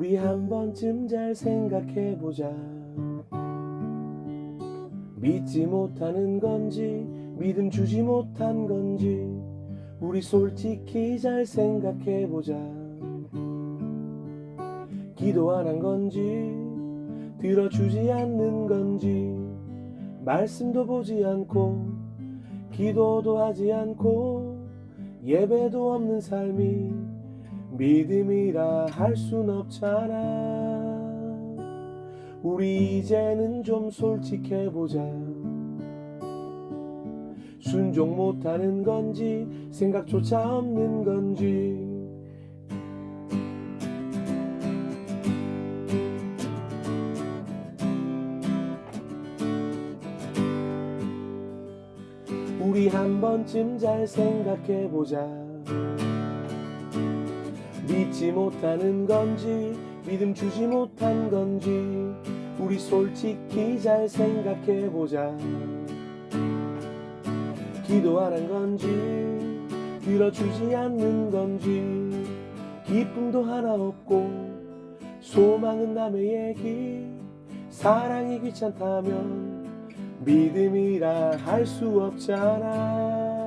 우리 한 번쯤 잘 생각해 보자. 믿지 못하는 건지, 믿음 주지 못한 건지, 우리 솔직히 잘 생각해 보자. 기도 안 한 건지, 들어주지 않는 건지, 말씀도 보지 않고, 기도도 하지 않고, 예배도 없는 삶이 믿음이라 할 순 없잖아. 우리 이제는 좀 솔직해보자. 순종 못하는 건지, 생각조차 없는 건지, 우리 한 번쯤 잘 생각해보자. 믿지 못하는 건지, 믿음 주지 못한 건지, 우리 솔직히 잘 생각해보자. 기도 안 한 건지, 들어주지 않는 건지, 기쁨도 하나 없고, 소망은 남의 얘기, 사랑이 귀찮다면, 믿음이라 할 수 없잖아.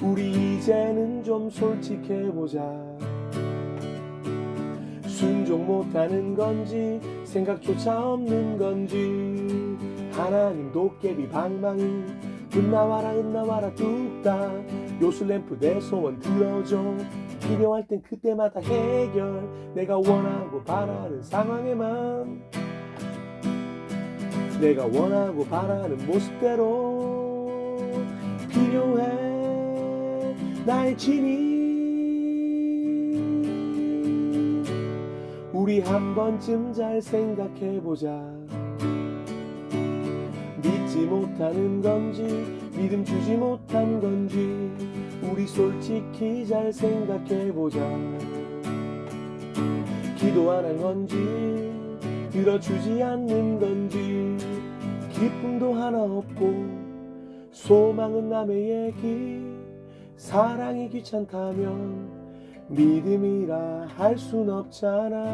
우리 이제는 좀 솔직해보자. 순종 못하는 건지, 생각조차 없는 건지, 하나님 도깨비 방망이, 은나와라 은나와라 뚝딱, 요술램프 내 소원 들어줘. 필요할 땐 그때마다 해결, 내가 원하고 바라는 상황에만. 내가 원하고 바라는 모습대로 필요해. 나의 진이 우리 한 번쯤 잘 생각해보자. 믿지 못하는 건지 믿음 주지 못한 건지 우리 솔직히 잘 생각해보자. 기도 안 한 건지 들어주지 않는 건지 기쁨도 하나 없고 소망은 남의 얘기 사랑이 귀찮다면 믿음이라 할 순 없잖아.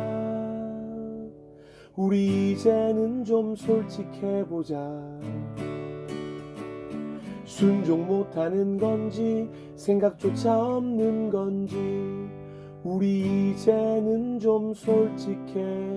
우리 이제는 좀 솔직해보자. 순종 못하는 건지 생각조차 없는 건지 우리 이제는 좀 솔직해